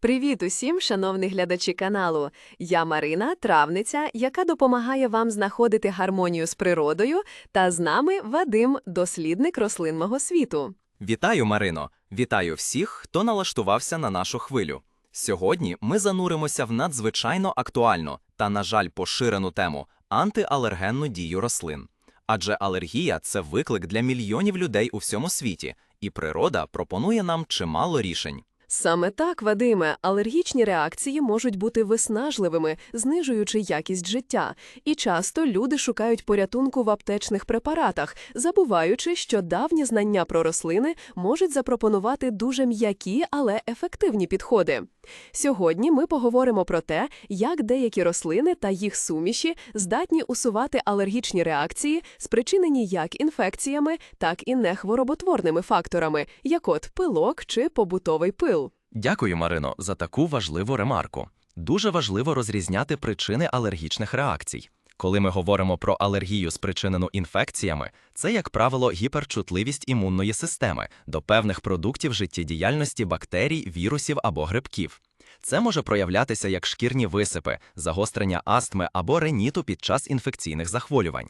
Привіт усім, шановні глядачі каналу. Я Марина, травниця, яка допомагає вам знаходити гармонію з природою, та з нами Вадим, дослідник рослин мого світу. Вітаю, Марино! Вітаю всіх, хто налаштувався на нашу хвилю. Сьогодні ми зануримося в надзвичайно актуальну та, на жаль, поширену тему антиалергенну дію рослин. Адже алергія це виклик для мільйонів людей у всьому світі, і природа пропонує нам чимало рішень. Саме так, Вадиме, алергічні реакції можуть бути виснажливими, знижуючи якість життя. І часто люди шукають порятунку в аптечних препаратах, забуваючи, що давні знання про рослини можуть запропонувати дуже м'які, але ефективні підходи. Сьогодні ми поговоримо про те, як деякі рослини та їх суміші здатні усувати алергічні реакції, спричинені як інфекціями, так і нехвороботворними факторами, як от пилок чи побутовий пил. Дякую, Марино, за таку важливу ремарку. Дуже важливо розрізняти причини алергічних реакцій. Коли ми говоримо про алергію, спричинену інфекціями, це, як правило, гіперчутливість імунної системи до певних продуктів життєдіяльності бактерій, вірусів або грибків. Це може проявлятися як шкірні висипи, загострення астми або реніту під час інфекційних захворювань.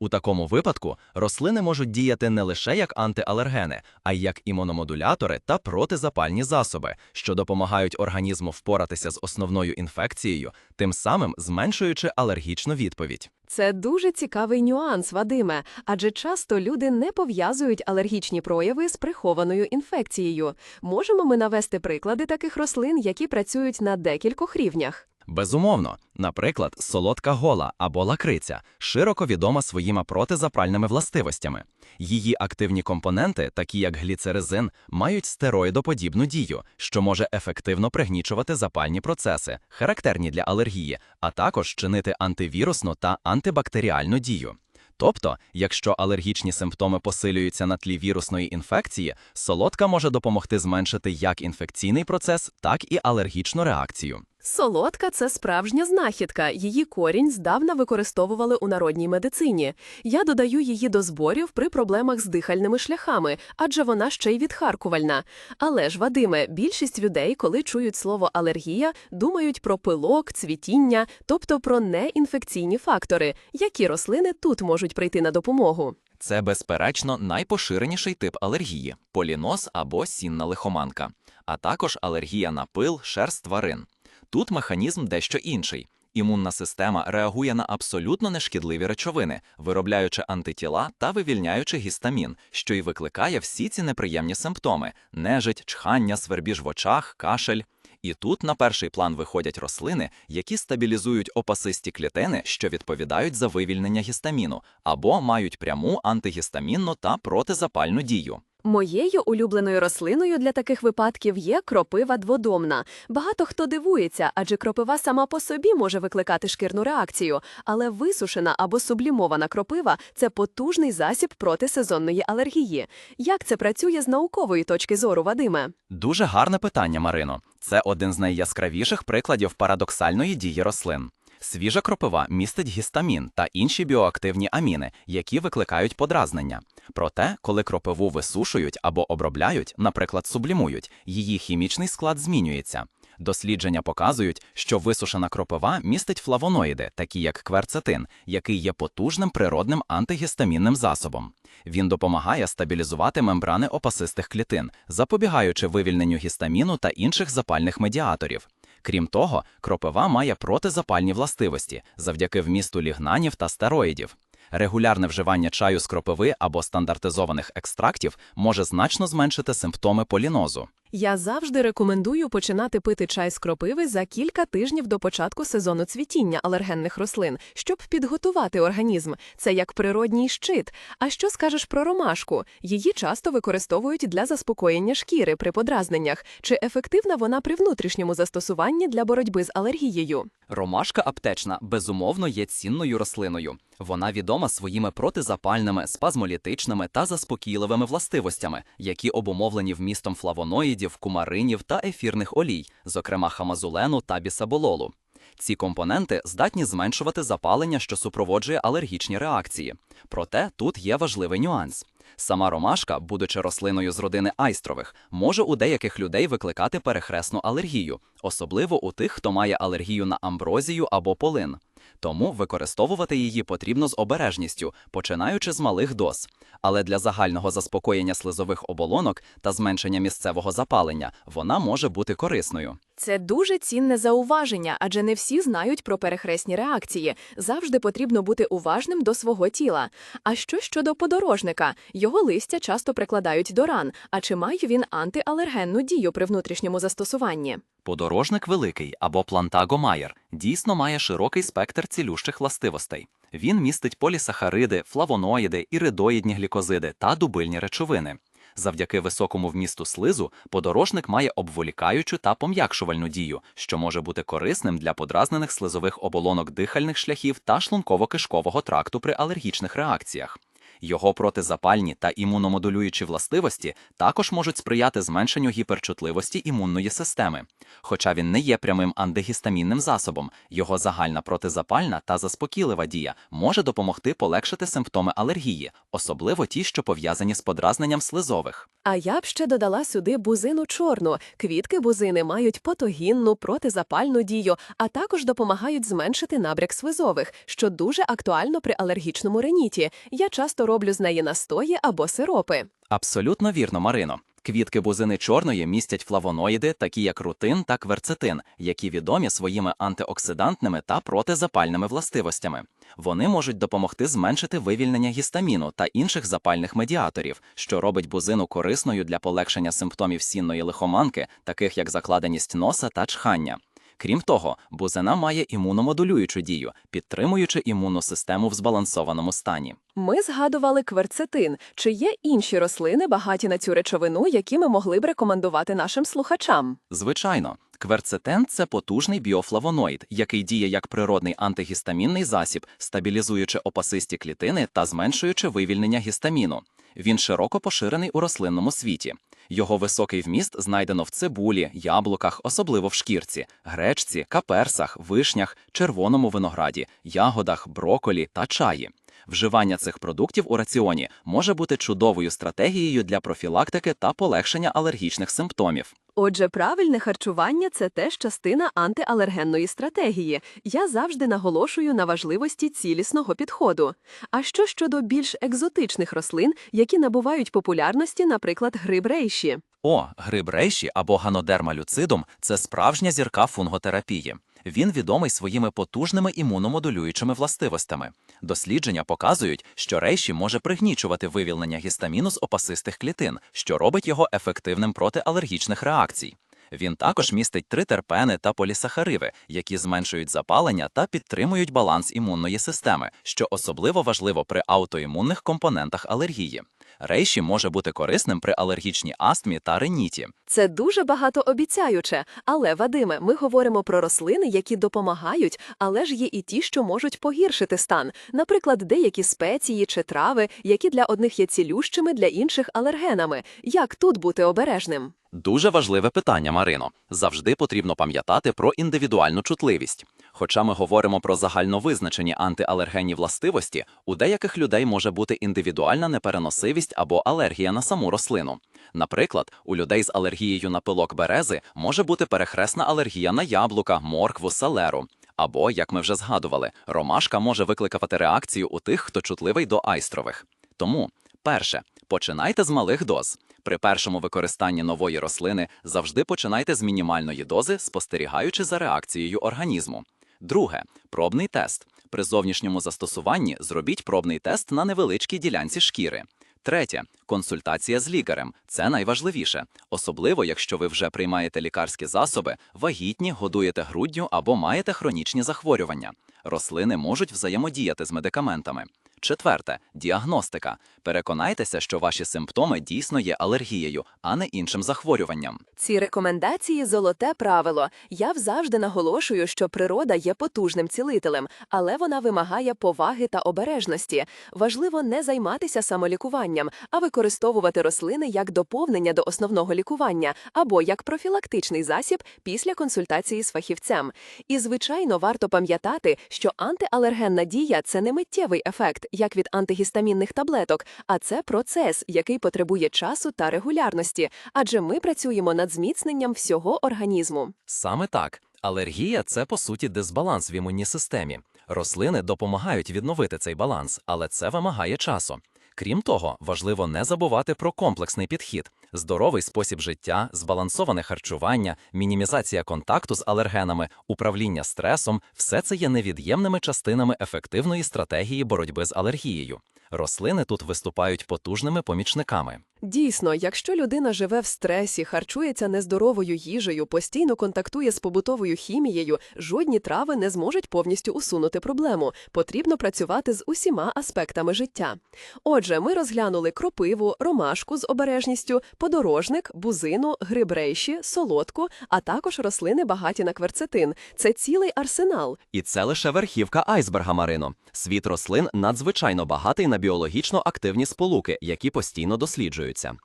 У такому випадку рослини можуть діяти не лише як антиалергени, а й як імуномодулятори та протизапальні засоби, що допомагають організму впоратися з основною інфекцією, тим самим зменшуючи алергічну відповідь. Це дуже цікавий нюанс, Вадиме, адже часто люди не пов'язують алергічні прояви з прихованою інфекцією. Можемо ми навести приклади таких рослин, які працюють на декількох рівнях. Безумовно, наприклад, солодка гола або лакриця широко відома своїми протизапальними властивостями. Її активні компоненти, такі як гліцеризин, мають стероїдоподібну дію, що може ефективно пригнічувати запальні процеси, характерні для алергії, а також чинити антивірусну та антибактеріальну дію. Тобто, якщо алергічні симптоми посилюються на тлі вірусної інфекції, солодка може допомогти зменшити як інфекційний процес, так і алергічну реакцію. Солодка це справжня знахідка. Її корінь здавна використовували у народній медицині. Я додаю її до зборів при проблемах з дихальними шляхами, адже вона ще й відхаркувальна. Але ж, Вадиме, більшість людей, коли чують слово алергія, думають про пилок, цвітіння, тобто про неінфекційні фактори, які рослини тут можуть прийти на допомогу. Це, безперечно, найпоширеніший тип алергії поліноз або сінна лихоманка, а також алергія на пил, шерсть тварин. Тут механізм дещо інший. Імунна система реагує на абсолютно нешкідливі речовини, виробляючи антитіла та вивільняючи гістамін, що й викликає всі ці неприємні симптоми: нежить, чхання, свербіж в очах, кашель. І тут на перший план виходять рослини, які стабілізують опасисті клітини, що відповідають за вивільнення гістаміну, або мають пряму антигістамінну та протизапальну дію. Моєю улюбленою рослиною для таких випадків є кропива дводомна. Багато хто дивується, адже кропива сама по собі може викликати шкірну реакцію, але висушена або сублімована кропива це потужний засіб проти сезонної алергії. Як це працює з наукової точки зору, Вадиме? Дуже гарне питання, Марино. Це один з найяскравіших прикладів парадоксальної дії рослин. Свіжа кропива містить гістамін та інші біоактивні аміни, які викликають подразнення. Проте, коли кропиву висушують або обробляють, наприклад, сублімують, її хімічний склад змінюється. Дослідження показують, що висушена кропива містить флавоноїди, такі як кверцетин, який є потужним природним антигістамінним засобом. Він допомагає стабілізувати мембрани опасистих клітин, запобігаючи вивільненню гістаміну та інших запальних медіаторів. Крім того, кропива має протизапальні властивості завдяки вмісту лігнанів та стероїдів. Регулярне вживання чаю з кропиви або стандартизованих екстрактів може значно зменшити симптоми полінозу. Я завжди рекомендую починати пити чай з кропиви за кілька тижнів до початку сезону цвітіння алергенних рослин, щоб підготувати організм. Це як природній щит. А що скажеш про ромашку? Її часто використовують для заспокоєння шкіри при подразненнях. Чи ефективна вона при внутрішньому застосуванні для боротьби з алергією? Ромашка аптечна безумовно є цінною рослиною. Вона відома своїми протизапальними, спазмолітичними та заспокійливими властивостями, які обумовлені вмістом флавоноїдів, кумаринів та ефірних олій, зокрема хамазулену та бісабололу. Ці компоненти здатні зменшувати запалення, що супроводжує алергічні реакції. Проте тут є важливий нюанс. Сама ромашка, будучи рослиною з родини айстрових, може у деяких людей викликати перехресну алергію, особливо у тих, хто має алергію на амброзію або полин. Тому використовувати її потрібно з обережністю, починаючи з малих доз. Але для загального заспокоєння слизових оболонок та зменшення місцевого запалення вона може бути корисною. Це дуже цінне зауваження, адже не всі знають про перехресні реакції. Завжди потрібно бути уважним до свого тіла. А що щодо подорожника? Його листя часто прикладають до ран. А чи має він антиалергенну дію при внутрішньому застосуванні? Подорожник великий або плантаго майер дійсно має широкий спектр цілющих властивостей. Він містить полісахариди, флавоноїди, іридоїдні глікозиди та дубильні речовини. Завдяки високому вмісту слизу подорожник має обволікаючу та пом'якшувальну дію, що може бути корисним для подразнених слизових оболонок дихальних шляхів та шлунково-кишкового тракту при алергічних реакціях. Його протизапальні та імуномодулюючі властивості також можуть сприяти зменшенню гіперчутливості імунної системи. Хоча він не є прямим антигістамінним засобом, його загальна протизапальна та заспокійлива дія може допомогти полегшити симптоми алергії, особливо ті, що пов'язані з подразненням слизових. А я б ще додала сюди бузину чорну. Квітки бузини мають потогінну, протизапальну дію, а також допомагають зменшити набряк слизових, що дуже актуально при алергічному реніті. Я часто роблю з неї настої або сиропи. Абсолютно вірно, Марино. Квітки бузини чорної містять флавоноїди, такі як рутин та кверцетин, які відомі своїми антиоксидантними та протизапальними властивостями. Вони можуть допомогти зменшити вивільнення гістаміну та інших запальних медіаторів, що робить бузину корисною для полегшення симптомів сінної лихоманки, таких як закладеність носа та чхання. Крім того, бузина має імуномодулюючу дію, підтримуючи імунну систему в збалансованому стані. Ми згадували кверцетин. Чи є інші рослини, багаті на цю речовину, які ми могли б рекомендувати нашим слухачам? Звичайно, кверцетин – це потужний біофлавоноїд, який діє як природний антигістамінний засіб, стабілізуючи опасисті клітини та зменшуючи вивільнення гістаміну. Він широко поширений у рослинному світі. Його високий вміст знайдено в цибулі, яблуках, особливо в шкірці, гречці, каперсах, вишнях, червоному винограді, ягодах, броколі та чаї. Вживання цих продуктів у раціоні може бути чудовою стратегією для профілактики та полегшення алергічних симптомів. Отже, правильне харчування це теж частина антиалергенної стратегії. Я завжди наголошую на важливості цілісного підходу. А що щодо більш екзотичних рослин, які набувають популярності, наприклад, гриб рейші? О, гриб рейші або ганодерма люцидум – це справжня зірка фунготерапії. Він відомий своїми потужними імуномодулюючими властивостями. Дослідження показують, що рейші може пригнічувати вивільнення гістаміну з опасистих клітин, що робить його ефективним проти алергічних реакцій. Він також містить тритерпени та полісахариви, які зменшують запалення та підтримують баланс імунної системи, що особливо важливо при аутоімунних компонентах алергії. Рейші може бути корисним при алергічній астмі та реніті. Це дуже багатообіцяюче. Але, Вадиме, ми говоримо про рослини, які допомагають, але ж є і ті, що можуть погіршити стан. Наприклад, деякі спеції чи трави, які для одних є цілющими, для інших алергенами. Як тут бути обережним? Дуже важливе питання, Марино. Завжди потрібно пам'ятати про індивідуальну чутливість. Хоча ми говоримо про загальновизначені антиалергенні властивості, у деяких людей може бути індивідуальна непереносивість або алергія на саму рослину. Наприклад, у людей з алергією на пилок берези може бути перехресна алергія на яблука, моркву, селеру. Або, як ми вже згадували, ромашка може викликати реакцію у тих, хто чутливий до айстрових. Тому, перше, починайте з малих доз. При першому використанні нової рослини завжди починайте з мінімальної дози, спостерігаючи за реакцією організму. Друге пробний тест. При зовнішньому застосуванні зробіть пробний тест на невеличкій ділянці шкіри. Третє консультація з лікарем. Це найважливіше, особливо якщо ви вже приймаєте лікарські засоби, вагітні, годуєте груддю або маєте хронічні захворювання. Рослини можуть взаємодіяти з медикаментами. Четверте діагностика. Переконайтеся, що ваші симптоми дійсно є алергією, а не іншим захворюванням. Ці рекомендації золоте правило. Я завжди наголошую, що природа є потужним цілителем, але вона вимагає поваги та обережності. Важливо не займатися самолікуванням, а використовувати рослини як доповнення до основного лікування або як профілактичний засіб після консультації з фахівцем. І, звичайно, варто пам'ятати, що антиалергенна дія це не миттєвий ефект, як від антигістамінних таблеток, а це процес, який потребує часу та регулярності, адже ми працюємо над зміцненням всього організму. Саме так. Алергія це по суті дисбаланс в імунній системі. Рослини допомагають відновити цей баланс, але це вимагає часу. Крім того, важливо не забувати про комплексний підхід: здоровий спосіб життя, збалансоване харчування, мінімізація контакту з алергенами, управління стресом все це є невід'ємними частинами ефективної стратегії боротьби з алергією. Рослини тут виступають потужними помічниками. Дійсно, якщо людина живе в стресі, харчується нездоровою їжею, постійно контактує з побутовою хімією, жодні трави не зможуть повністю усунути проблему. Потрібно працювати з усіма аспектами життя. Отже, ми розглянули кропиву, ромашку з обережністю, подорожник, бузину, гриб рейші, солодку, а також рослини багаті на кверцетин. Це цілий арсенал. І це лише верхівка айсберга Марино. Світ рослин надзвичайно багатий на біологічно активні сполуки, які постійно досліджуються.